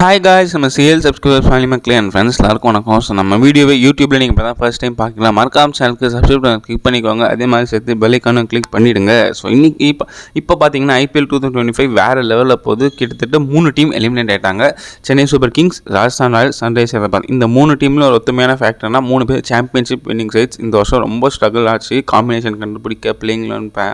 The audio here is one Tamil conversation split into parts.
ஹாய் காய்ஸ் நம்ம சிஎல் சப்ஸ்கிரைபர் ஃபேமிலி மக்களே அண்ட் ஃப்ரெண்ட்ஸ் எல்லாருக்கும் வணக்கம் ஸோ நம்ம வீடியோவை யூடியூப்பில் நீங்கள் இப்போ தான் ஃபர்ஸ்ட் டைம் பார்க்கலாம் மறக்காம சேனலுக்கு சப்ஸ்கிரைப் பண்ண கிளிக் பண்ணிக்கோங்க அதே மாதிரி சேர்த்து பெல்லைக்கானும் கிளிக் பண்ணிவிடுங்க ஸோ இன்றைக்கி இப்போ இப்போ பார்த்தீங்கன்னா IPL two thousand twenty five வேறு லெவலில் போது கிட்டத்தட்ட மூணு டீம் எலிமினேட் ஆகிட்டாங்க Chennai super kings Rajasthan royals sunrise Hyderabad இந்த மூணு டீமில் ஒரு ஒத்துமையான ஃபேக்டர்னா மூணு பேர் சாம்பியன்ஷிப் வின்னிங் சைட்ஸ் இந்த வருஷம் ரொம்ப ஸ்ட்ரகிள் ஆச்சு காம்பினேஷன் கண்டுபிடிக்க பிளேயிங்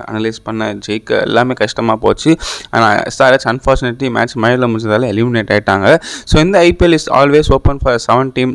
அனலைஸ் பண்ண ஜெயிக்க எல்லாமே கஷ்டமாக போச்சு ஆனால் எஸ்ஆர்எஸ் அன்ஃபார்ச்சுனேட்லி மேட்ச் மழையில் முடிஞ்சதால் எலிமினேட் ஆகிட்டாங்க ஸோ இந்த IPL is always open for seven team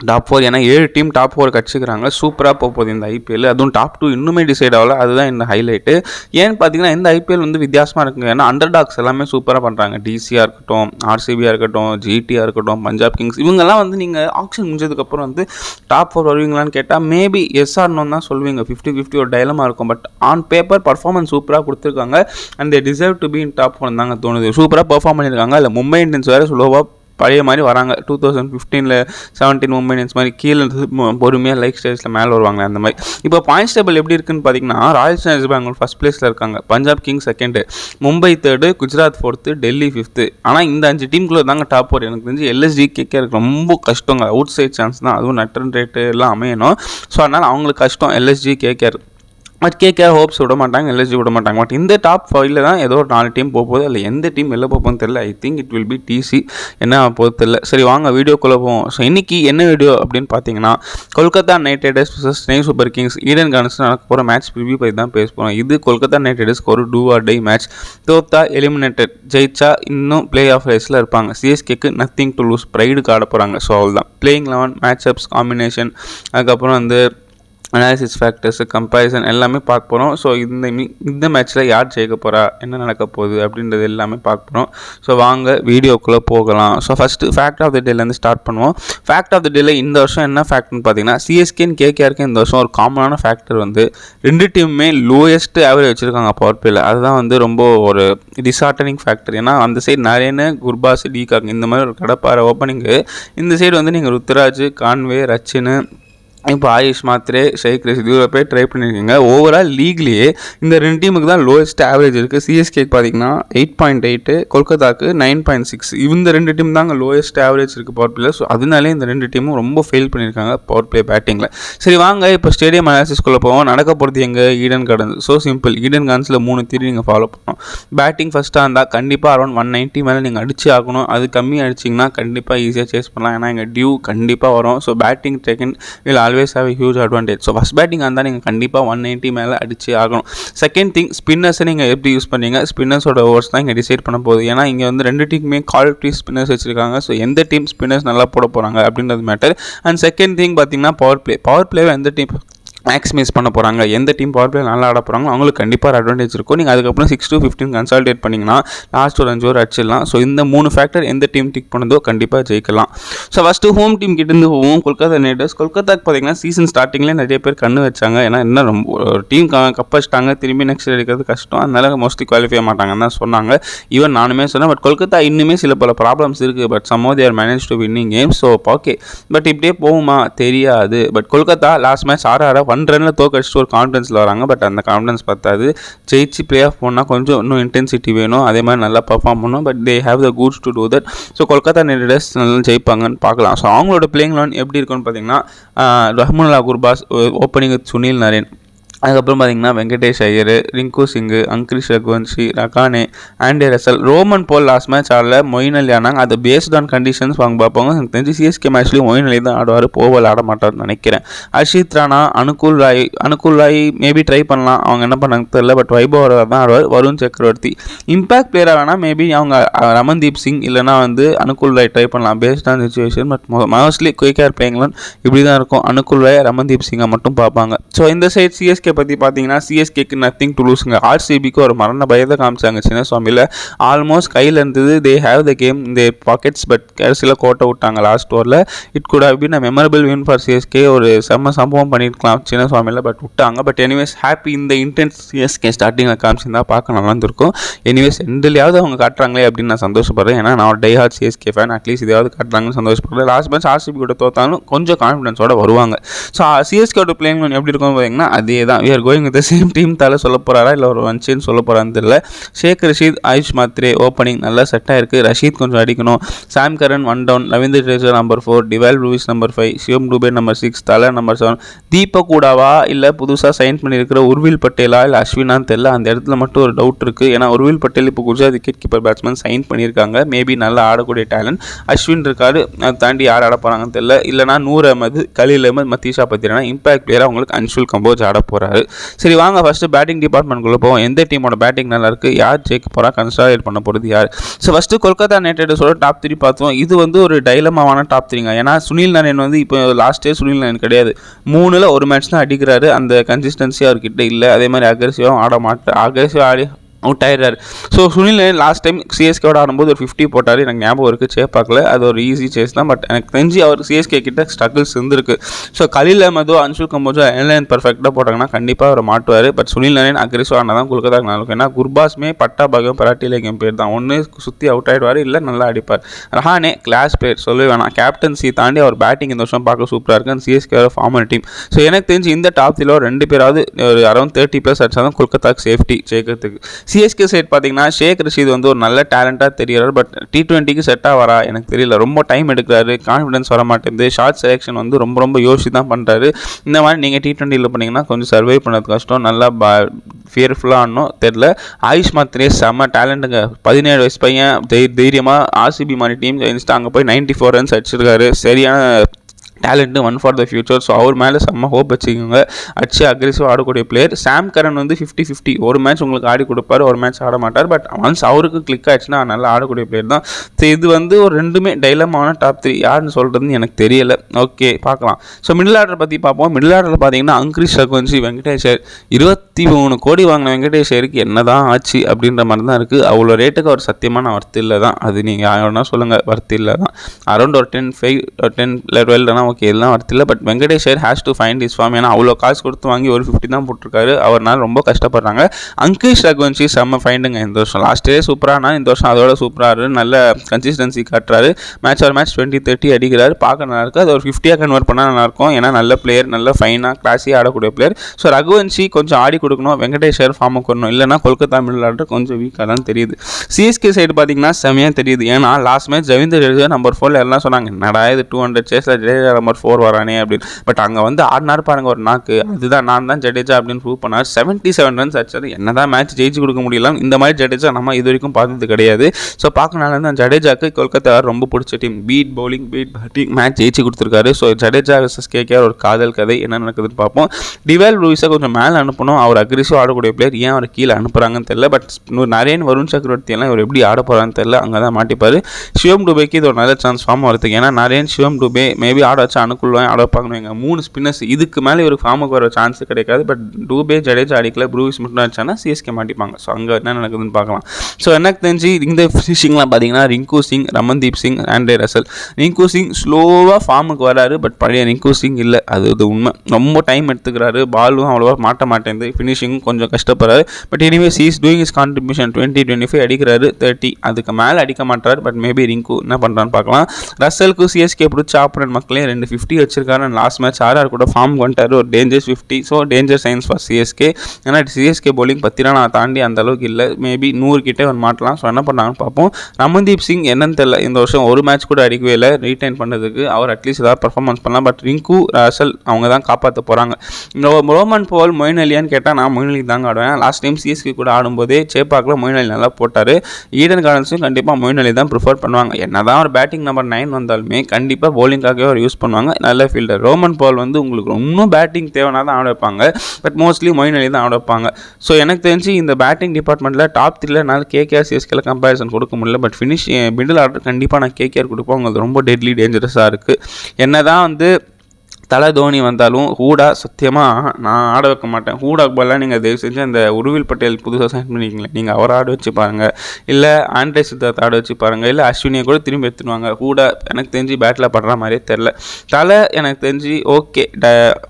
top four ஏன்னா ஏழு டீம் டாப் ஃபோர் கடிச்சிக்கிறாங்க சூப்பராக போக போகுது இந்த ஐபிஎல் அதுவும் டாப் டூ இன்னுமே டிசைட் ஆகல. அதுதான் இந்த ஹைலைட்டு ஏன்னு பார்த்தீங்கன்னா இந்த ஐபிஎல் வந்து வித்தியாசமாக இருக்குங்க. ஏன்னா அண்டர் டாக்ஸ் எல்லாமே சூப்பராக பண்ணுறாங்க டிசியாக இருக்கட்டும் ஆர்சிபியாக இருக்கட்டும் ஜிடியாக இருக்கட்டும் பஞ்சாப் கிங்ஸ் இவங்கெல்லாம் வந்து நீங்கள் ஆக்ஷன் முடிஞ்சதுக்கப்புறம் வந்து டாப் ஃபோர் வருவீங்களான்னு கேட்டால் மேபி எஸ் ஆர்னு தான் சொல்லுவீங்க. ஃபிஃப்டி ஃபிஃப்டி ஒரு டைலமாக இருக்கும். பட் ஆன் பேப்பர் பர்ஃபார்மன்ஸ் சூப்பராக கொடுத்துருக்காங்க. And they deserve to be in top four தாங்க தோணுது. சூப்பராக பர்ஃபார்ம் பண்ணியிருக்காங்க. இல்லை மும்பை இந்தியன்ஸ் வேறு ஸ்லோவாக பழைய மாதிரி வராங்க. டூ தௌசண்ட் ஃபிஃப்டீனில் செவன்டீன் மும்பை மாதிரி கீழே இருந்து பொறுமையாக லைக் ஸ்டேஜில் மேலே வருவாங்க அந்த மாதிரி. இப்போ பாயிண்ட்ஸ் டேபிள் எப்படி இருக்குன்னு பார்த்தீங்கன்னா ராயல் சேலஞ்சர்ஸ் பெங்களூர் ஃபஸ்ட் பிளேஸில் இருக்காங்க. Punjab kings second Mumbai third Gujarat fourth Delhi fifth ஆனால் இந்த அஞ்சு டீமுக்குள்ளே தாங்க டாப் ஃபோர் எனக்கு தெரிஞ்சு எல்எஸ்ஜி இருக்கு. ரொம்ப கஷ்டங்க. அவுட் சைட் சான்ஸ் தான். அதுவும் நட்டன் ரேட்டு எல்லாம் அமையணும். ஸோ அதனால் அவங்களுக்கு கஷ்டம் LSG KKR but KKR hopes விட மாட்டாங்க எல்எஸ்ஜி விட மாட்டாங்க பட் இந்த டாப் ஃபைவ்ல தான் ஏதோ ஒரு நாலு டீம் போக போகுது. அதில் எந்த டீம் வெளில போகுதுன்னு தெரியல. I think it will be DC என்ன போகுது தெரியல. சரி வாங்க வீடியோக்குள்ளே போவோம். ஸோ இன்னைக்கு என்ன வீடியோ அப்படின்னு பார்த்தீங்கன்னா Kolkata knight riders Chennai super kings Eden Gardens நடக்க போகிற மேட்ச் ப்ரிவியூ பற்றி தான் பேச போகிறோம் இது கொல்கத்தா நைட் ரைடர்ஸ்க்கு ஒரு டூ ஆர் டை மேட்ச் தோத்தா எலிமினேட்டட் ஜெயிச்சா இன்னும் பிளே ஆஃப் ரேஸில் இருப்பாங்க. சிஎஸ்கேக்கு நத்திங் டு லூஸ் ப்ரைடுக்கு ஆட போகிறாங்க ஸோ அவ்வளோதான் playing eleven match ups combination அதுக்கப்புறம் வந்து அனாலிசிஸ் ஃபேக்டர்ஸு கம்பேரிசன் எல்லாமே பார்க்க போகிறோம் ஸோ இந்த இந்த மேட்ச்சில் யார் ஜெயிக்க போகிறா என்ன நடக்க போகுது அப்படின்றது எல்லாமே பார்க்க போகிறோம் ஸோ வாங்க வீடியோக்குள்ளே போகலாம். So first fact of the டேலேருந்து start பண்ணுவோம். ஃபேக்ட் ஆஃப் த டேல இந்த வருஷம் என்ன ஃபேக்ட்னு பார்த்தீங்கன்னா சிஎஸ்கேன்னு கேகேஆருக்கு இந்த வருஷம் ஒரு காமனான ஃபேக்டர் வந்து ரெண்டு டீமுமே லோயஸ்ட் ஆவரேஜ் வச்சுருக்காங்க பவர் பிளேல அதுதான் வந்து ரொம்ப ஒரு டிசார்டனிங் ஃபேக்டர் ஏன்னா அந்த சைடு நிறையன்னு குர்பாஸ் டீகாக் இந்த மாதிரி ஒரு கடப்பாறை ஓப்பனிங்கு இந்த சைடு வந்து நீங்கள் ருத்ராஜ் கான்வே ரச்சின்னு இப்போ ஆயுஷ் மாத்ரே ஷேக் ரஷீத் இவரை போய் ட்ரை பண்ணியிருக்கீங்க ஓவரால் லீக்லேயே இந்த ரெண்டு டீமுக்கு தான் லோயஸ்ட் ஆவரேஜ் இருக்குது சிஎஸ்கேக்கு பார்த்தீங்கன்னா எயிட் பாயிண்ட் எயிட்டு கொல்கத்தாக்கு நைன் பாயிண்ட் சிக்ஸ் இந்த ரெண்டு டீம் தாங்க லோயஸ்ட் ஆவரேஜ் இருக்குது பவர் பிளேயர் ஸோ அதனாலே இந்த ரெண்டு டீமும் ரொம்ப ஃபெயில் பண்ணியிருக்காங்க பவர் பிளே பேட்டிங்கில் சரி வாங்க இப்போ ஸ்டேடியம் அனாலிசிஸ்குள்ளே போவோம். நடக்க போகிறது எங்கே? ஈடன் கார்டன் ஸோ சிம்பிள் ஈடன் கார்டன்ஸில் மூணு தீரி நீங்கள் ஃபாலோ பண்ணணும். பேட்டிங் ஃபஸ்ட்டாக இருந்தால் கண்டிப்பாக அரௌண்ட் ஒன் நைன்ட்டி மேலே நீங்கள் அடிச்சு ஆகணும். அது கம்மி அடிச்சிங்கன்னா கண்டிப்பாக ஈஸியாக சேஸ் பண்ணலாம். ஏன்னா எங்கள் டியூ கண்டிப்பாக வரும். ஸோ பேட்டிங் செகண்ட் இல்லை always have huge advantage so first batting இருந்தால் நீங்கள் கண்டிப்பாக ஒன் நைன்ட்டி மேலே அடிச்சு ஆகணும். செகண்ட் திங் ஸ்பின்னர்ஸை நீங்கள் எப்படி யூஸ் பண்ணீங்க ஸ்பின்னர்ஸோட ஓவர்ஸ் தான் இங்கே டிசைட் பண்ண போகுது. ஏன்னா இங்கே வந்து ரெண்டு டீமுமே குவாலிட்டி ஸ்பின்னர்ஸ் வச்சிருக்காங்க. ஸோ எந்த டீம் ஸ்பின்னர்ஸ் நல்லா போட போகிறாங்க அப்படின்றது மேட்டர் அண்ட் செகண்ட் திங் பார்த்தீங்கன்னா பவர் பிளே பவர் பிளேவை எந்த டீம் மேக்ஸிமைஸ் பண்ண போகிறாங்க எந்த டீம் பவர் பிளே நல்லா ஆட போகிறாங்களோ அவங்களுக்கு கண்டிப்பாக ஒரு அட்வான்டேஜ் இருக்கும். நீங்கள் அதுக்கப்புறம் சிக்ஸ் டு ஃபிஃப்டின் கன்சால்டேட் பண்ணிங்கன்னா லாஸ்ட் ஒரு அஞ்சு ஓவர் அடிச்சிடலாம். ஸோ இந்த மூணு ஃபேக்டர் எந்த டீம் டிக் பண்ணதோ கண்டிப்பாக ஜெயிக்கலாம். ஸோ ஃபஸ்ட்டு ஹோம் டீம் கிட்டேருந்து போவோம். கொல்கத்தா நைட் ரைடர்ஸ் கொல்கத்தாக்கு பார்த்தீங்கன்னா சீசன் ஸ்டார்டிங்லேயே நிறைய பேர் கண்ணு வச்சாங்க. ஏன்னா என்ன ரொம்ப டீம் கப் வச்சிட்டாங்க திரும்பி நெக்ஸ்ட் எடுக்கிறது கஷ்டம். அதனால மோஸ்ட்லி குவாலிஃபை மாட்டாங்கன்னு தான் சொன்னாங்க. ஈவன் நானுமே சொன்னேன். பட் கொல்கத்தா இன்னுமே சில பல ப்ராப்ளம்ஸ் இருக்குது but somehow they manage to winning game so okay but இப்படியே போகுமா? தெரியாது. பட் கொல்கத்தா லாஸ்ட் மேட்ச் ஆறு ஆறு ஒன் ரனில் தோக்கடிச்சிட்டு ஒரு கான்ஃபிடன்ஸில் வராங்க. பட் அந்த கான்ஃபிடன்ஸ் பத்தாது. ஜெயிச்சு ப்ளே ஆஃப் போனால் கொஞ்சம் இன்னும் இன்டென்சிட்டி வேணும். அதே மாதிரி நல்லா பர்ஃபார்ம் பண்ணணும் but they have the guts to do that so Kolkata knight riders நல்லா ஜெயிப்பாங்கன்னு பார்க்கலாம். ஸோ அவங்களோட பிளேயிங் லெவன் எப்படி இருக்குன்னு பார்த்தீங்கன்னா ரஹ்மனுல்லா குர்பாஸ் ஓப்பனிங் சுனில் நரேன். அதுக்கப்புறம் பார்த்தீங்கன்னா Venkatesh Iyer Rinku Singh Angkrish Raghuvanshi Rahane Andre Russell Rovman Powell last match ஆடல. Moeen Ali ஆனாங்க அது பேஸ்ட் ஆன் கண்டிஷன்ஸ் வாங்க பார்ப்பாங்க எனக்கு தெரிஞ்சு சிஎஸ்கே மேட்ச்லேயும் மொயின் அலி தான் ஆடுவார். போவல் ஆட மாட்டார்னு நினைக்கிறேன். அர்ஷித் ராணா அனுகூல் ராய் அனுகூல் ராய் மேபி ட்ரை பண்ணலாம். அவங்க என்ன பண்ணாங்க தெரியல பட் வைபவ் தான் ஆடுவார். வருண் சக்கரவர்த்தி. இம்பாக்ட் பிளேயராக வேணால் மேபி அவங்க ரமன்தீப் சிங் இல்லைனா வந்து அனுகூல் ராய் ட்ரை பண்ணலாம். Based on situation but mostly quicker பிளேயிங்லாம் இப்படி தான் இருக்கும். அனுகூல் ராய் ரமன்தீப் சிங்கை மட்டும் பார்ப்பாங்க. ஸோ இந்த சைட் சிஎஸ்கே பற்றி பார்த்தீங்கன்னா சிஎஸ்கேக்கு நத்திங் டு லூஸுங்க ஆர்சிபிக்கு ஒரு மரண பயத்தை காமிச்சாங்க சின்னசுவாமியில் ஆல்மோஸ்ட் கையில் இருந்தது தே ஹேவ் த கேம் இந்த பாக்கெட்ஸ் பட் கடைசியில் கோட்டை விட்டாங்க லாஸ்ட் ஓவரில் it could have been memorable win for CSK ஒரு செம்ம சம்பவம் பண்ணியிருக்கலாம் சின்னசுவாமியில் பட் விட்டாங்க. பட் எனிவேஸ் ஹாப்பி இந்த இன்டென்ஸ் சிஎஸ்கே ஸ்டார்டிங்கில் காமிச்சிருந்தா பார்க்க நல்லா இருந்திருக்கும் எனிவேஸ் எண்ட்லையாவது அவங்க காட்டுறாங்களே அப்படின்னு நான் சந்தோஷப்படுறேன். ஏன்னா நான் die hard CSK fan at least இதாவது காட்டுறாங்கன்னு சந்தோஷப்படுறேன். லாஸ்ட் மேட்ச் ஆர்சிபி கூட தோத்தாலும் கொஞ்சம் கான்ஃபிடன்ஸோட வருவாங்க. ஸோ சிஎஸ்கேட பிளேயிங் எப்படி இருக்கும்னு பார்த்தீங்கன்னா அதே தான் தான் we are going with same team Thala சொல்ல போகிறாரா இல்லை ஒரு வன்ச்சின்னு சொல்ல போகிறான்னு தெரியல. ஷேக் ரஷீத் ஆயுஷ் மாத்ரே ஓப்பனிங் நல்லா செட்டாக இருக்குது ரஷீத் கொஞ்சம் அடிக்கணும். Sam Curran one down Ravindra Jadeja number four Dewald Brevis number five Shivam Dube number six Thala number seven Deepak கூடாவா இல்லை புதுசாக சைன் பண்ணியிருக்கிற உர்வில் பட்டேலா இல்லை அஸ்வினான்னு தெரியல. அந்த இடத்துல மட்டும் ஒரு டவுட் இருக்குது ஏன்னா உர்வில் பட்டேல் இப்போ Gujarat wicket keeper batsman sign பண்ணியிருக்காங்க. மேபி நல்லா ஆடக்கூடிய டேலண்ட் அஸ்வின் இருக்காரு. அதை தாண்டி யார் ஆட போகிறாங்கன்னு தெரியல. இல்லைனா நூறு அஹமது கலீல் அஹமது மத்தீஷா பத்திரனா இம்பாக்ட் பிளேயராக அவங்களுக்கு அன்ஷுல் கம்போஜ் ஆட போகிறேன் சரி வாங்க ஃபஸ்ட்டு பேட்டிங் டிபார்ட்மெண்ட்குள்ளே போவோம். எந்த டீமோட பேட்டிங் நல்லா இருக்கு யார் ஜெயிக்க போகிறா கன்சாலேட் பண்ண போகிறது யார்? ஸோ ஃபஸ்ட்டு கொல்கத்தா நைட் ரைடர்ஸோட டாப் த்ரீ பார்த்தோம் இது வந்து ஒரு டைலமாவான டாப் த்ரீங்க ஏன்னா சுனில் நரேன் வந்து இப்போ லாஸ்ட்டே சுனில் நரேன் கிடையாது. மூணில் ஒரு மேட்ச் தான் அடிக்கிறாரு. அந்த கன்சிஸ்டன்சி அவர்கிட்ட இல்லை. அதே மாதிரி அக்ரெசிவாகவும் ஆட மாட்டேன் அக்ரெசிவாக ஆடி அவுட் ஆயிடுறாரு. ஸோ சுனில் லாஸ்ட் டைம் சிஎஸ்கேவோட ஆடும்போது ஒரு ஃபிஃப்டி போட்டார். எனக்கு ஞாபகம் இருக்குது சேப்பாக்கில் அது ஒரு ஈஸி சேஸ் தான். பட் எனக்கு தெரிஞ்சு அவர் சிஎஸ்கே கிட்ட ஸ்ட்ரகிள்ஸ் இருந்திருக்கு. ஸோ கலில் அஹமதோ அன்சு கம்போஜோ ஏர்லைன் பர்ஃபெக்டாக போட்டாங்கன்னா கண்டிப்பாக அவர் மாட்டுவார். பட் சுனில் நரேன் அக்ரிசோ ஆனால் தான் கொல்கத்தா நல்லாயிருக்கும் ஏன்னா குர்பாஸ்மே பட்டா பகம் பராட்டி லேகம் பேர் தான். ஒன்று சுற்றி அவுட் ஆகிடுவார் இல்லை நல்லா அடிப்பார். ரஹானே கிளாஸ் பிளேயர் சொல்லவே வேணாம். கேப்டன்சி தாண்டி அவர் பேட்டிங் இந்த வருஷம் பார்க்க சூப்பராக இருக்கு அந்த சிஎஸ்கே ஃபார்மர் டீம் ஸோ எனக்கு தெரிஞ்சு இந்த டாப் த்ரீல ரெண்டு பேராவது ஒரு அரௌண்ட் தேர்ட்டி ப்ளஸ் அடிச்சா தான் கொல்கத்தாக்கு சேஃப்டி ஜெயிக்கிறதுக்கு. சிஎஸ்கே சைட் பார்த்தீங்கன்னா ஷேக் ரஷீத் வந்து ஒரு நல்ல டேலண்ட்டாக தெரிகிறார் பட் டி டுவெண்ட்டிக்கு செட் வரா எனக்கு தெரியல. ரொம்ப டைம் எடுக்கிறாரு கான்ஃபிடன்ஸ் வர மாட்டேங்குது. ஷார்ட் செலெக்ஷன் வந்து ரொம்ப ரொம்ப யோசிச்சு தான் பண்ணுறாரு இந்த மாதிரி நீங்கள் டி டுவெண்ட்டியில் பண்ணிங்கன்னா கொஞ்சம் சர்வை பண்ணது கஷ்டம். நல்லா பா ஃபியர்ஃபுல்லாக ஆடணும். தெரில ஆயுஷ் மாத்திரே செம்ம டேலண்ட்டுங்க பதினேழு வயசு பையன் தை தைரியமாக ஆர்சிபி மாதிரி டீம் ஜெயிச்சுட்டு அங்கே போய் நைன்ட்டி ஃபோர் ரன்ஸ் அடிச்சிருக்காரு. சரியான talent one for the future so அவர் மேலே செம்ம ஹோப் வச்சுக்கோங்க. அடிச்சு அக்ரெசிவ் ஆடக்கூடிய பிளேயர் சாம் கரன் வந்து ஃபிஃப்டி ஃபிஃப்டி ஒரு மேட்ச் உங்களுக்கு ஆடி கொடுப்பார் ஒரு மேட்ச் ஆட மாட்டார். பட் ஒன்ஸ் அவருக்கு கிளிக் ஆயிடுச்சுன்னா நல்லா ஆடக்கூடிய பிளேயர் தான். ஸோ இது வந்து ஒரு ரெண்டுமே டைலமான டாப் த்ரீ யாருன்னு சொல்கிறதுன்னு எனக்கு தெரியல. ஓகே பார்க்கலாம். ஸோ மிடில் ஆர்டர் பற்றி பார்ப்போம். மிடில் ஆர்டரில் பார்த்தீங்கன்னா அங்கிரிஷ் ரகுவன்சி வெங்கடேஷர் இருபத்தி மூணு கோடி வாங்கின வெங்கடேஷருக்கு என்ன தான் ஆச்சு அப்படின்ற மாதிரி தான் இருக்குது அவ்வளோ ரேட்டுக்கு அவர் சத்தியமான ஒர்த்து இல்லை தான் அது நீங்கள் யாருன்னா சொல்லுங்கள் ஒர்த்து இல்லை தான் அரௌண்ட் ஒரு டென் ஃபைவ் டென் டுவெல்னா ஓகே இதெல்லாம் worth but வெங்கடேஷர் has to find his form ஏன்னா அவ்வளோ காசு கொடுத்து வாங்கி ஒரு ஃபிஃப்டி தான் போட்டிருக்காரு. அவர்னால ரொம்ப கஷ்டப்படுறாங்க. அங்கிஷ் ரகுவன்சி செம்ம ஃபைண்டுங்க இந்த வருஷம். லாஸ்ட் இயர் சூப்பரானா இந்த வருஷம் அதோட சூப்பராக நல்ல கன்சிஸ்டன்சி காட்டுறாரு. மேட்ச் ஒரு மேட்ச் டுவெண்ட்டி தேர்ட்டி அடிக்கிறாரு. பார்க்க நல்லாயிருக்கு அது ஒரு ஃபிஃப்டியாக கன்வெர்ட் பண்ணால் நல்லாயிருக்கும் ஏன்னா நல்ல பிளேயர் நல்ல ஃபைனாக கிளாஸியாக ஆடக்கூடிய பிளேயர் ஸோ ரகுவன்சி கொஞ்சம் ஆடி கொடுக்கணும். வெங்கடேஷர் ஃபார்முக்கு வரணும் இல்லைனா கொல்கத்தா மிடில் ஆர்டர் கொஞ்சம் வீக்காக தான் தெரியுது. சிஎஸ்கே சைடு பார்த்தீங்கன்னா செம்மையாக தெரியுது. ஏன்னா last match Ravindra Jadeja number ஃபோரில் எல்லாம் சொன்னாங்க என்னடா இது டூ ஹண்ட்ரட் சேஸில் ஜடேஜா நம்பர் ஃபோர் வரானே அப்படின்னு. பட் அங்கே வந்து ஆடினார் பாருங்க ஒரு நாக்கு. அதுதான் நான் தான் ஜடேஜா அப்படின்னு ப்ரூவ் பண்ணார். செவன்ட்டி செவன் ரன்ஸ் அடிச்சார். என்ன தான் மேட்ச் ஜெயிச்சு கொடுக்க முடியல. இந்த மாதிரி ஜடேஜா நம்ம இது வரைக்கும் பார்த்தது கிடையாது. ஸோ பார்க்கனால தான் ஜடேஜாக்கு கொல்கத்தா ரொம்ப பிடிச்ச team beat bowling beat batting match ஜெயிச்சு கொடுத்துருக்காரு. ஸோ ஜடேஜா விசஸ் கேகேஆர் ஒரு காதல் கதை. என்ன நடக்குதுன்னு பார்ப்போம். டிவேல் லூயிஸை கொஞ்சம் மேலே அனுப்பணும். அவர் அக்ரிசிவ் ஆடக்கூடிய பிளேயர் ஏன் அவர் கீழே அனுப்புறாங்கன்னு தெரியல. பட் இன்னொரு நரேன் வருண் சக்கரவர்த்தி எல்லாம் இவர் எப்படி ஆட போகிறான்னு தெரியல. அங்கே தான் மாட்டிப்பார். சிவம் டுபேக்கு இது ஒரு நல்ல சான்ஸ் ஃபார்ம் வரதுக்கு ஏன்னா நரேன் சிவம் டுபே மேபி ஆட வச்சா அனுக்குள்ளுவேன் ஆட வைப்பாங்கன்னு மூணு ஸ்பின்னர்ஸ் இதுக்கு மேலே இவர் ஃபார்முக்கு வர சான்ஸ் கிடைக்காது. பட் டூபே ஜடேஜா அடிக்கல ப்ரூவிஸ் மட்டும் அடிச்சானா சிஎஸ்கே மாட்டிப்பாங்க. ஸோ அங்கே என்ன நடக்குதுன்னு பார்க்கலாம். ஸோ எனக்கு தெரிஞ்சு இந்த ஃபினிஷிங்லாம் பார்த்தீங்கன்னா ரிங்கு சிங் ரமன்தீப் சிங் ஆண்ட்ரே ரசல் ரிங்கு சிங் ஸ்லோவாக ஃபார்முக்கு வராரு பட் பழைய ரிங்கு சிங் இல்லை. அது இது உண்மை. ரொம்ப டைம் எடுத்துக்கிறாரு. பாலும் அவ்வளோவா மாட்ட மாட்டேங்குது ஃபினிஷிங்கும் கொஞ்சம் கஷ்டப்படுறாரு. But anyway is doing his contribution twenty twenty five அடிக்கிறாரு. தேர்ட்டி அதுக்கு மேலே அடிக்க மாட்டார். பட் மேபி ரிங்கு என்ன பண்ணுறான்னு பார்க்கலாம். ரசலுக்கு சிஎஸ்கே பிடிச்ச ஆப்பரன் மக்களே ரெண்டு ஃபிஃப்டி வச்சிருக்காரு லாஸ்ட் மேட்ச் ஆர்ஆர் கூட ஃபார்ம் வந்துட்டார் ஒரு dangerous fifty so danger signs for CSK ஏன்னா சிஎஸ்கே பவுலிங் பற்றிலாம் நான் தாண்டி அந்த அளவுக்கு இல்லை. மேபி நூறு கிட்டே வந்து மாட்டலாம் ஸோ என்ன பண்ணாங்கன்னு பார்ப்போம். ரமன்தீப் சிங் என்னன்னு தெரியல. இந்த வருஷம் ஒரு மேட்ச் கூட அடிக்கவே இல்லை. ரீடைன் பண்ணதுக்கு அவர் அட்லீஸ்ட் ஏதாவது பர்ஃபார்மன்ஸ் பண்ணலாம். பட் ரிங்கு ரசல் அவங்க தான் காப்பாற்ற போகிறாங்க ரோமன் போல் மொயின் அலியான்னு கேட்டால் நான் மொயின் அலி தாங்க ஆடுவேன். லாஸ்ட் டைம் சிஎஸ்கே கூட ஆடும்போதே சேப்பாக்கில் மொயின் அலி நல்லா போட்டார். ஈடன் கார்டன்ஸும் கண்டிப்பாக மொயின் அலி தான் ப்ரிஃபர் பண்ணுவாங்க. என்ன தான் ஒரு பேட்டிங் நம்பர் நைன் வந்தாலுமே கண்டிப்பாக பவுலிங்காகவே அவர் யூஸ் பண்ணுவாங்க. நல்ல ஃபீல்டர் ரோமன் பால் வந்து உங்களுக்கு இன்னும் பேட்டிங் தேவைனா தான் ஆட வைப்பாங்க. பட் மோஸ்ட்லி மொயின் அலி தான் ஆட வைப்பாங்க. ஸோ எனக்கு தெரிஞ்சு இந்த பேட்டிங் டிபார்ட்மெண்ட்டில் டாப் த்ரீல என்னால் கேகேஆர் சிஎஸ்கேல கம்பேரிசன் கொடுக்க முடியல. பட் ஃபினிஷ் மிடில் ஆர்டர் கண்டிப்பாக நான் கேகேஆர் கொடுப்போம் உங்களுக்கு ரொம்ப டெட்லி டேஞ்சரஸாக இருக்குது என்ன தான் வந்து தலை தோனி வந்தாலும் ஹூடா சத்தியமாக நான் ஆட வைக்க மாட்டேன். ஹூடாக்கு பதிலாக நீங்கள் தயவு செஞ்சு அந்த உருவில் பட்டேல் புதுசாக சைன் பண்ணிக்கிங்களே நீங்கள் அவர் ஆட வச்சு பாருங்கள் இல்லை ஆண்ட்ரே சித்தார்த் ஆட வச்சு பாருங்கள் இல்லை அஸ்வினியை கூட திரும்பி எடுத்துருவாங்க ஹூடா எனக்கு தெரிஞ்சு பேட்டில் படுற மாதிரியே தெரில தலை எனக்கு தெரிஞ்சு ஓகே ட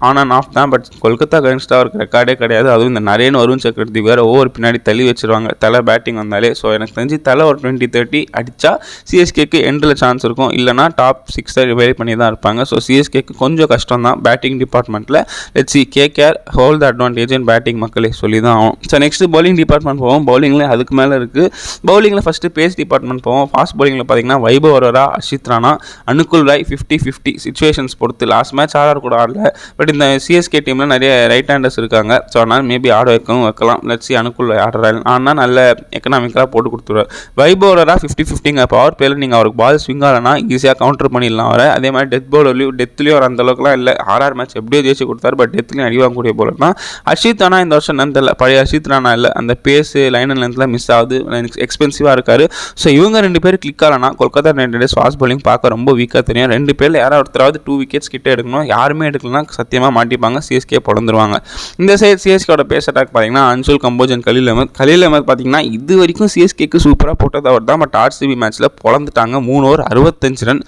ஆன் அண்ட் ஆஃப் தான். பட் கொல்கத்தா கன்ஸ்டாக அவருக்கு ரெக்கார்டே கிடையாது. அதுவும் இந்த நரேன் வருண் சக்கரவர்த்தி வேறு ஓவர் பின்னாடி தள்ளி வச்சுருவாங்க. தலை பேட்டிங் வந்தாலே. ஸோ எனக்கு தெரிஞ்சு தலை ஒரு டுவெண்ட்டி தேர்ட்டி அடித்தா சிஎஸ்கேக்கு எண்டில் சான்ஸ் இருக்கும். இல்லைனா டாப் சிக்ஸை ரிவைல் பண்ணி தான் இருப்பாங்க ஸோ சிஎஸ்கேக்கு கொஞ்சம் கஷ்டம். கஷ்டம் தான் பேட்டிங் டிபார்ட்மெண்ட்டில் let's see KKR hold the advantage in batting மக்களை சொல்லி தான் ஆகும் ஸோ நெக்ஸ்ட் பவுலிங் டிபார்ட்மெண்ட் போவோம் பவுலிங்கில் அதுக்கு மேலே இருக்குது பவுலிங்கில் ஃபஸ்ட்டு பேஸ் டிபார்ட்மெண்ட் போவோம். ஃபாஸ்ட் பவுலிங்கில் பார்த்தீங்கன்னா Vaibhav Arora Harshit Rana Anukul Roy fifty fifty situations பொறுத்து. லாஸ்ட் மேட்ச் ஆர்ஆர் கூட ஆடல. பட் இந்த சிஎஸ்கே டீமில் நிறைய ரைட் ஹேண்டர்ஸ் இருக்காங்க. ஸோ அதனால் மேபி ஆட வைக்கவும் வைக்கலாம். லட்சி ராய் ஆடுறாரு ஆனால் நல்ல எக்கனாமிக்கலாக போட்டு கொடுத்துருவார். வைபோலராக ஃபிஃப்டி ஃபிஃப்டிங்க பவர் பிளேயில் நீங்கள் அவருக்கு பால் ஸ்விங் ஆகலைன்னா ஈஸியாக கவுண்டர் பண்ணிடலாம் வர அதே மாதிரி டெத் பவுலர்லையும் டெத்லேயும் அவர் அந்தளவுக்குலாம் இல்லை ஆர்ஆர் மேட்ச் எப்படியோ ஜெயிச்சு கொடுத்தாரு. பட் டெத்லையும் அடி வாங்கக்கூடிய போல தான். அஷித் ஆனால் இந்த வருஷம் என்னன்னு தெரியல பழைய அஷித் ராணா இல்லை. அந்த பேஸு லைன் அண்ட் லென்த்தில் மிஸ் ஆகுது. எக்ஸ்பென்சிவாக இருக்கார். ஸோ இவங்க ரெண்டு பேர் click ஆகலனா Kolkata knight riders fast bowling பார்க்க ரொம்ப வீக்காக தெரியும். ரெண்டு பேரில் யாராவது ஒருத்தராவது டூ விக்கெட்ஸ் கிட்டே எடுக்கணும் யாருமே எடுக்கலனா சத்தியமாக மாட்டிப்பாங்க. சிஎஸ்கே பிறந்துருவாங்க இந்த சைடு சிஎஸ்கேவோட பேஸ் அட்டாக் பார்த்தீங்கன்னா அன்சுல் கம்போஜன் அண்ட் கலீல் அஹமத். கலீல் அஹமத் பார்த்தீங்கன்னா இது வரைக்கும் சிஎஸ்கேக்கு சூப்பராக போட்டது அவர் தான். பட் ஆர்சிபி மேட்ச்சில் பிறந்துட்டாங்க மூணு ஓவர் அறுபத்தஞ்சு ரன்.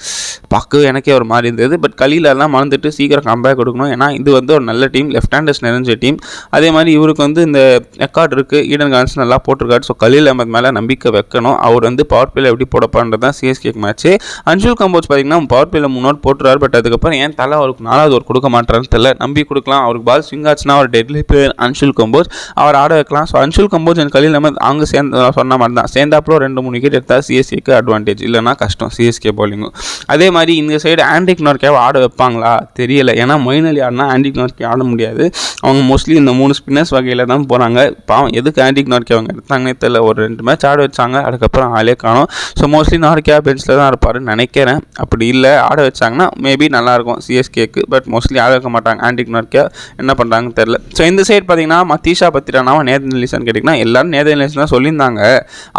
பார்க்கவே எனக்கே ஒரு மாதிரி இருந்தது. பட் கலீல் மறந்துட்டு சீக்கிரம் கம்பேக் கொடுக்கணும். ஏன்னா இது வந்து ஒரு நல்ல டீம் லெஃப்ட் ஹேண்டர்ஸ் நிறைஞ்ச டீம் அதே மாதிரி இவருக்கு வந்து இந்த ரெக்கார்ட் இருக்குது ஈடன் கான்ஸ் நல்லா போட்டிருக்காரு. ஸோ கலீல் அகமது மேலே நம்பிக்கை வைக்கணும். அவர் வந்து பவர் பிளே எப்படி போடப்பான்றது தான் சிஎஸ்கே மேட்ச்சு அன்சுல் கம்போஸ் பார்த்தீங்கன்னா பவர் பிளேல மூணு ஓவர் போட்டுறாரு. பட் அதுக்கப்புறம் ஏன் தலை அவருக்கு நாலாவது ஒரு கொடுக்க மாட்டாருன்னு தெரியல. நம்பி கொடுக்கலாம். அவருக்கு பால் ஸ்விங் ஆச்சுன்னா அவர் டெட்லி பிளேயர் அன்சுல் கம்போஸ் அவர் ஆட வைக்கலாம். ஸோ அன்சுல் கம்போஸ் அண்ட் கலீல் அகமது அவங்க சேர்ந்து சொன்ன மாதிரி தான். சேர்ந்தாப்புல ரெண்டு மூணு விக்கெட் எடுத்தால் சிஎஸ்கேக்கு அட்வான்டேஜ் இல்லைனா கஷ்டம். சிஎஸ்கே பவுலிங்கும் அதே மாதிரி இந்த சைடு ஆண்ட்ரிக் நார்கேவை ஆட வைப்பாங்களா? தெரியல ஏன்னா மொயின் அலி ஆடினா ஆன்டிக் நார்கே ஆட முடியாது. அவங்க மோஸ்ட்லி இந்த மூணு ஸ்பின்னர்ஸ் வகையில் தான் போகிறாங்க பாவம் எதுக்கு ஆண்டிக் நார்கே அவங்க எடுத்தாங்கன்னே தெரியல. ஒரு ரெண்டு மேட்ச் ஆட வச்சாங்க. அதுக்கப்புறம் ஆளே காணும். ஸோ மோஸ்ட்லி நார்க்கியா பெஞ்சில் தான் இருப்பாருன்னு நினைக்கிறேன். அப்படி இல்லை. ஆட வச்சாங்கன்னா மேபி நல்லாயிருக்கும் சிஎஸ்கேக்கு பட் மோஸ்ட்லி ஆட வைக்க மாட்டாங்க. ஆன்டிக் நார்கே என்ன பண்ணுறாங்கன்னு தெரில ஸோ இந்த சைடு பார்த்தீங்கன்னா மத்தீஷா பத்திரானாவா நேதன் லிசன் கேட்டிங்கன்னா எல்லாரும் நேதன் லிசன் தான் சொல்லியிருந்தாங்க.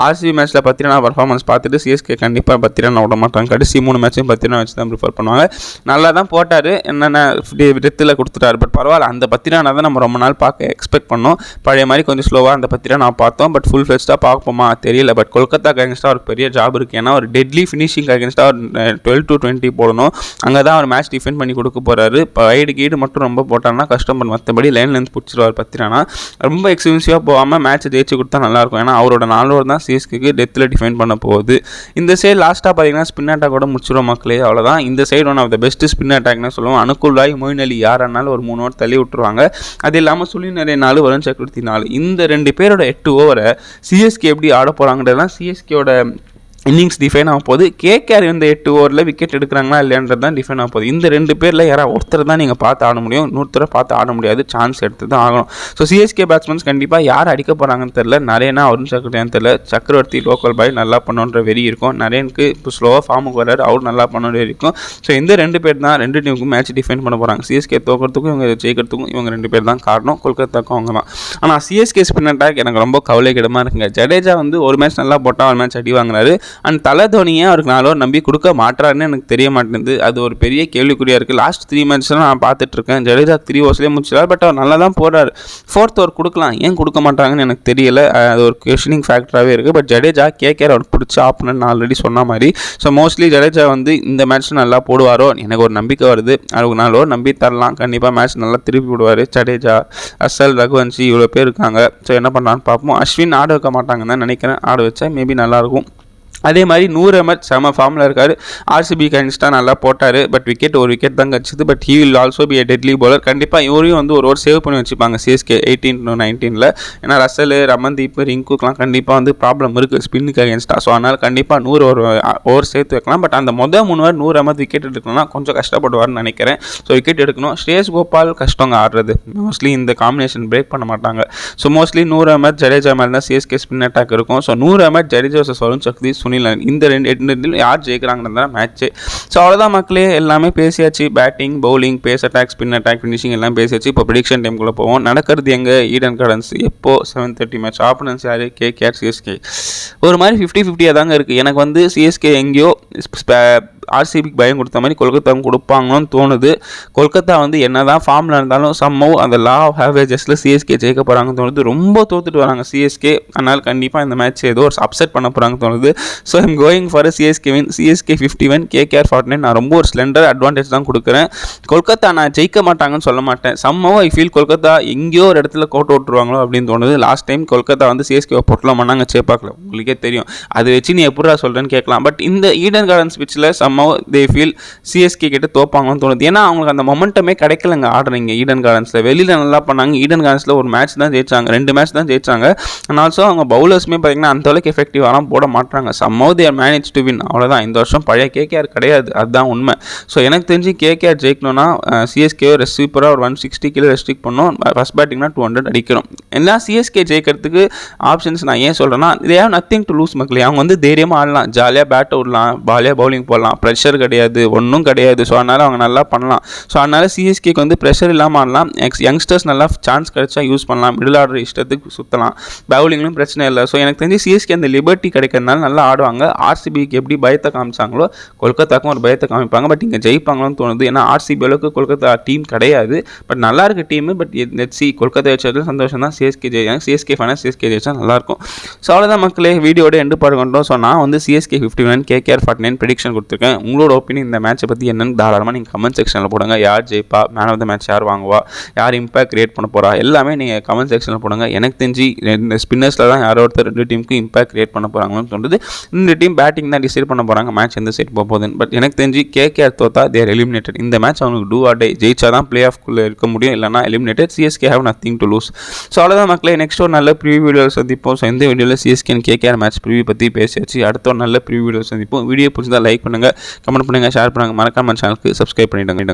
ஆர்சிபி மேட்ச்சில் பத்திரானா பர்ஃபார்மன்ஸ் பார்த்துட்டு சிஎஸ்கே கண்டிப்பாக பத்திரானா விட மாட்டாங்க. கடைசி மூணு மேட்சையும் பத்திரானா வச்சு தான் ப்ரிஃபர் பண்ணுவாங்க. நல்லா தான் போட்டார். என்னென்ன டெத்தில் கொடுத்துட்டாரு. பட் பரவாயில்ல அந்த பத்திரானா தான் நம்ம ரொம்ப நாள் பார்க்க எக்ஸ்பெக்ட் பண்ணோம். பழைய மாதிரி கொஞ்சம் ஸ்லோவாக அந்த பத்திரனா பார்த்தோம். பட் ஃபுல் ஃபெஸ்ட்டாக பார்ப்போமா? தெரியல. பட் கொல்கத்தாக்கு அகேன்ஸ்டாக ஒரு பெரிய ஜாப் இருக்குது ஏன்னா ஒரு டெட்லி ஃபினிஷிங் அகேன்ஸ்டாக ஒரு டுவெல் டு டுவெண்ட்டி போடணும். அங்கே தான் அவர் மேட்ச் டிஃபெண்ட் பண்ணி கொடுக்க போகிறாரு இப்போ ரைடு கீடு மட்டும் ரொம்ப போட்டாங்கன்னா கஷ்டம் பண்ண மற்றபடி லைன் லென்த் பிடிச்சிருவார் பத்திரானா ரொம்ப எக்ஸ்பென்சிவாக போகாமல் மேட்ச்சை ஜெயிச்சு கொடுத்தா நல்லாயிருக்கும் ஏன்னா அவரோட நாலோடு தான் சிஎஸ்கேக்கு டெத்தில் டிஃபெண்ட் பண்ண போகுது. இந்த சைடு லாஸ்ட்டாக பார்த்தீங்கன்னா ஸ்பின் அட்டாக் கூட முடிச்சிடும் மக்களே அவ்வளோதான் இந்த side one of the best spin அட்டாக்னு சொல்லுவோம். அனுகுல் மொயின் அலி யாரானாலும் ஒரு மூணு ஓவர் தள்ளி விட்டுருவாங்க. அது இல்லாமல் சுழி நாலு வருண் சக்கரவர்த்தி நாலு. இந்த ரெண்டு பேரோட எட்டு ஓவரை சிஎஸ்கே எப்படி ஆட போகிறாங்கன்றதுலாம் சிஎஸ்கேயோட இன்னிங்ஸ் டிஃபைன் ஆக போகுது கேகேஆர் இந்த எட்டு ஓவரில் விக்கெட் எடுக்கிறாங்களா இல்லையான்றது தான் டிஃபைன் ஆக போகுது இந்த ரெண்டு பேரில் யாராவது ஒருத்தர் தான் நீங்கள் பார்த்து ஆட முடியும். இன்னொருத்தரை பார்த்து ஆட முடியாது. சான்ஸ் எடுத்து தான் ஆகணும். ஸோ சிஎஸ்கே பேட்ஸ்மேன்ஸ் கண்டிப்பாக யார் அடிக்க போகிறாங்கன்னு தெரில நரேனா அருண் சக்கரவர்த்தியான்னு தெரில சக்கரவர்த்தி லோக்கல் பாய் நல்லா பண்ணுன்ற வெறி இருக்கும். நரேனுக்கு இப்போ ஸ்லோவாக ஃபார்முக்கு வர்றாரு. அவர் நல்லா பண்ணுற இருக்கும். ஸோ இந்த ரெண்டு பேர் தான் ரெண்டு டீமுக்கும் மேட்ச் டிஃபைன் பண்ண போகிறாங்க சிஎஸ்கே தோக்கிறதுக்கும் இவங்க ஜெயிக்கிறதுக்கும் இவங்க ரெண்டு பேர் தான் காரணம். கொல்கத்தாக்கும் அவங்க தான். ஆனால் சிஎஸ்கே ஸ்பின் அட்டாக் எனக்கு ரொம்ப கவலைக்கிடமாக இருக்குங்க. ஜடேஜா வந்து ஒரு மேட்ச் நல்லா போட்டால் ஒரு மேட்ச் அடி வாங்குறாரு. அண்ட் தலை தோனியை அவருக்கு நாலு ஓவர் நம்பி கொடுக்க மாட்டாருன்னு எனக்கு தெரிய மாட்டேங்குது. அது ஒரு பெரிய கேள்விக்குறியாக இருக்குது லாஸ்ட் த்ரீ மேட்ச்லாம் நான் பார்த்துட்டு இருக்கேன் ஜடேஜா த்ரீ ஓவர்ஸ்லேயே முடிச்சிடார் பட் அவர் நல்லா தான் போடுறாரு ஃபோர்த் ஓவர் கொடுக்கலாம். ஏன் கொடுக்க மாட்டாங்கன்னு எனக்கு தெரியல. அது ஒரு கொஷனிங் ஃபேக்டராகவே இருக்குது பட் ஜடேஜா கேகேர் அவருக்கு பிடிச்ச ஆப்னு நான் ஆல்ரெடி சொன்ன மாதிரி. ஸோ மோஸ்ட்லி ஜடேஜா வந்து இந்த மேட்ச் நல்லா போடுவாரோ? எனக்கு ஒரு நம்பிக்கை வருது. அவருக்கு நாலு நம்பி தரலாம். கண்டிப்பாக மேட்ச் நல்லா திருப்பி விடுவார். ஜடேஜா அசல் ரகுவன்சி இவ்வளோ பேர் இருக்காங்க. ஸோ என்ன பண்ணலான்னு பார்ப்போம். அஸ்வின் ஆட வைக்க மாட்டாங்கன்னு தான் நினைக்கிறேன். ஆட வச்சா மேபி நல்லாயிருக்கும் அதே மாதிரி நூறு எம்எல் செம ஃபார்மில் இருக்கார். ஆர்சிபி கன்ஸ்டாக நல்லா போட்டார். பட் விக்கெட் ஒரு விக்கெட் தான் கிடச்சிது. But he will also be a deadly bowler. கண்டிப்பாக இவரையும் வந்து ஒரு ஓவர் சேவ் பண்ணி வச்சுப்பாங்க. சிஎஸ்கே எயிட்டீன் டு நைன்டீனில் ஏன்னா ரசல் ரமன்தீப் ரிங்குக்கெலாம் கண்டிப்பாக வந்து ப்ராப்ளம் இருக்குது ஸ்பின்னுக்கு அகேன்ஸ்டாக ஸோ அதனால் கண்டிப்பாக நூறு ஒரு ஓவர் சேர்த்து வைக்கலாம். பட் அந்த மொதல் மூணு ஓவர் நூறு எம்எல் விக்கெட் எடுக்கணும்னா கொஞ்சம் கஷ்டப்படுவார்னு நினைக்கிறேன். ஸோ விக்கெட் எடுக்கணும். ஸ்ரேஷ் கோபால் கஷ்டங்க ஆடுறது. மோஸ்ட்லி இந்த காம்பினேஷன் பிரேக் பண்ண மாட்டாங்க. ஸோ மோஸ்ட்லி நூறு எம்எல் ஜடேஜா மேலே தான் சிஎஸ்கே ஸ்பின் அட்டாக் இருக்கும். ஸோ நூறு எம்எல் ஜடேஜா வர்சஸ் சக்தி சுனில் நாராயண். இந்த ரெண்டு ரெண்டு யார் ஜெயிக்கிறாங்கன்னு தான் மேட்ச்சு ஸோ அவ்வளோதான் மக்களே எல்லாமே பேசியாச்சு. Batting bowling pace attack spin attack finishing எல்லாம் பேசியாச்சு. இப்போ ப்ரிடிக்ஷன் டைம்குள்ளே போவோம். நடக்கிறது எங்கே? ஈடன் கார்டன்ஸ் எப்போ? செவன் தேர்ட்டி மேட்ச் ஆப்பனன்ஸ் யார்? கே கேஆர் சிஎஸ்கே ஒரு மாதிரி ஃபிஃப்டி ஃபிஃப்டியாக தாங்க இருக்குது எனக்கு வந்து சிஎஸ்கே எங்கேயோ ஆர்சிபிக்கு பயம் கொடுத்த மாதிரி கொல்கத்தாவும் கொடுப்பாங்கன்னு தோணுது. கொல்கத்தா வந்து என்ன தான் ஃபார்மில் இருந்தாலும் சம்மோ அந்த லா ஆஃப் ஹேவேஜஸில் சிஎஸ்கே ஜெயிக்க போகிறாங்கன்னு தோணுது. ரொம்ப தோத்துட்டு வராங்க சிஎஸ்கே அதனால் கண்டிப்பாக இந்த மேட்ச் ஏதோ ஒரு அப்செட் பண்ண போகிறாங்க தோணுது. So I'm going for CSK win CSK fifty one KKR forty nine நான் ரொம்ப ஒரு ஸ்லெண்டர் அட்வான்டேஜ் தான் கொடுக்குறேன். கொல்கத்தா நான் ஜெயிக்க மாட்டாங்கன்னு சொல்ல மாட்டேன். சம்மோ ஐ ஃபீல் கொல்கத்தா எங்கேயோ ஒரு இடத்துல கோட்டை விட்டுருவாங்களோ அப்படின்னு தோணுது. லாஸ்ட் டைம் கொல்கத்தா வந்து சிஎஸ்கே பொட்டலாம் பண்ணாங்க சேப்பாக்கில் உங்களுக்கே தெரியும். அதை வச்சு நீ எப்படா சொல்கிறேன்னு கேட்கலாம். பட் இந்த ஈடன் கார்டன்ஸ் பிச்சில் சம்மவ் தே ஃபீல் சிஎஸ்கே கிட்ட தோப்பாங்கன்னு தோணுது. ஏன்னா அவங்களுக்கு அந்த மொமெண்டமே கிடைக்கலங்க ஆடுறீங்க ஈடன் கார்டன்ஸில் வெளியில் நல்லா பண்ணாங்க. ஈடன் கார்டன்ஸில் ஒரு மேட்ச் தான் ஜெயிச்சாங்க. ரெண்டு மேட்ச் தான் ஜெயிச்சாங்க. அண்ட் ஆல்சோ அவங்க பவுலர்ஸுமே பார்த்தீங்கன்னா அந்த அளவுக்கு எஃபெக்டிவாலாம் போட மாட்டாங்க somehow they manage to win அவ்வளோதான் இந்த வருஷம் பழைய கேகேஆர் கிடையாது. அதுதான் உண்மை. ஸோ எனக்கு தெரிஞ்சு கேகேஆர் ஜெயிக்கணும்னா சிஎஸ்கே ரெஸ்ட்ரிப்பராக ஒரு ஒன் சிக்ஸ்டி கிலோ ரெஸ்ட்ரிக் பண்ணணும் ஃபஸ்ட் பேட்டிங்னா டூ ஹண்ட்ரட் அடிக்கணும் எல்லாம் சிஎஸ்கே ஜெயிக்கிறதுக்கு ஆப்ஷன்ஸ் நான் ஏன் சொல்கிறேன்னா இதே நத்திங் டு லூஸ் மக்களே. அவங்க வந்து தைரியமாக ஆடலாம். ஜாலியாக பேட் விடலாம். பாலியாக பவுலிங் போடலாம். ப்ரெஷர் கிடையாது. ஒன்றும் கிடையாது. ஸோ அதனால் அவங்க நல்லா பண்ணலாம். ஸோ அதனால் சிஎஸ்கேக்கு வந்து ப்ரெஷர் இல்லாமல் ஆடலாம். எக்ஸ் யங்ஸ்டர்ஸ் நல்லா சான்ஸ் கிடைச்சா யூஸ் பண்ணலாம். மிடில் ஆர்டர் இஷ்டத்துக்கு சுற்றலாம் பவுலிங்லையும் பிரச்சனை இல்லை. ஸோ எனக்கு தெரிஞ்சு சிஎஸ்கே அந்த லிபர்ட்டி கிடைக்கிறதுனால நல்லா ஆடுவாங்க. ஆர்சிபிக்கு எப்படி பயத்தை காமிச்சாங்களோ கொல்கத்தாக்கும் ஒரு பயத்தை காமிப்பாங்க. பட் இங்கே ஜெயிப்பாங்களோன்னு தோணுது. ஏன்னா ஆர்சிபி அளவுக்கு கொல்கத்தா டீம் கிடையாது. பட் நல்லா இருக்க டீமு பட் சி கொல்கத்தா வச்சது சந்தோஷம் தான். சிஎஸ்கே ஜெயிச்சாங்க சிஎஸ்கே ஃபேனாக சிஎஸ்கே ஜெயிச்சா நல்லாயிருக்கும் ஸோ அவ்வளோதான் மக்களே. வீடியோட எண்டு பாடு கொண்டோம். ஸோ நான் வந்து CSK fifty one KKR forty nine prediction கொடுத்துருக்கேன். உங்களோட ஒப்பீனியன் இந்த மேட்சை பற்றி என்னன்னு தாராளமாக நீங்கள் கமெண்ட் செக்ஷனில் போடுங்க. யார் ஜெயிப்பா? மேன் ஆஃப் த மேட்ச் யார் வாங்குவா? யார் இம்பாக்ட் கிரியேட் பண்ண போகிறா எல்லாமே நீங்கள் கமெண்ட் செக்ஷனில் போடுங்க. எனக்கு தெரிஞ்சு ரெண்டு ஸ்பின்னர்ஸில் தான் யாரோ ஒருத்தர் ரெண்டு டீமுக்கு இம்பாக்ட் கிரியேட் பண்ண போகிறாங்கன்னு சொல்கிறது இந்த டீம் பேட்டிங் தான் டிசைட் பண்ண போகிறாங்க மேட்ச் எந்த சைட் போக போகுதுன்னு. பட் எனக்கு தெரிஞ்சு கேகேஆர் தோத்தா தேர் எலிமினேட்டட் இந்த மேட்ச் அவங்களுக்கு டூ ஆர் டே ஜெயிச்சா தான் பிளே ஆஃப்குள்ளே இருக்க முடியும். இல்லைனா eliminated CSK have nothing to lose so அவ்வளோதான் மக்களே. நெக்ஸ்ட் ஒரு நல்ல ப்ரீவியூ வீடியோவில் சந்திப்போம். ஸோ இந்த வீடியோவில் சிஎஸ்கே கேகேஆர் மேட்ச் ப்ரீவியூ பற்றி பேசியாச்சு. அடுத்த ஒரு நல்ல ப்ரீவியூ வீடியோ சந்திப்போம். வீடியோ பிடிச்சதா லைக் பண்ணுங்கள் கமெண்ட் பண்ணுங்கள் ஷேர் பண்ணுங்கள் மறக்காம சேனலுக்கு சப்ஸ்கிரைப் பண்ணிவிடுங்க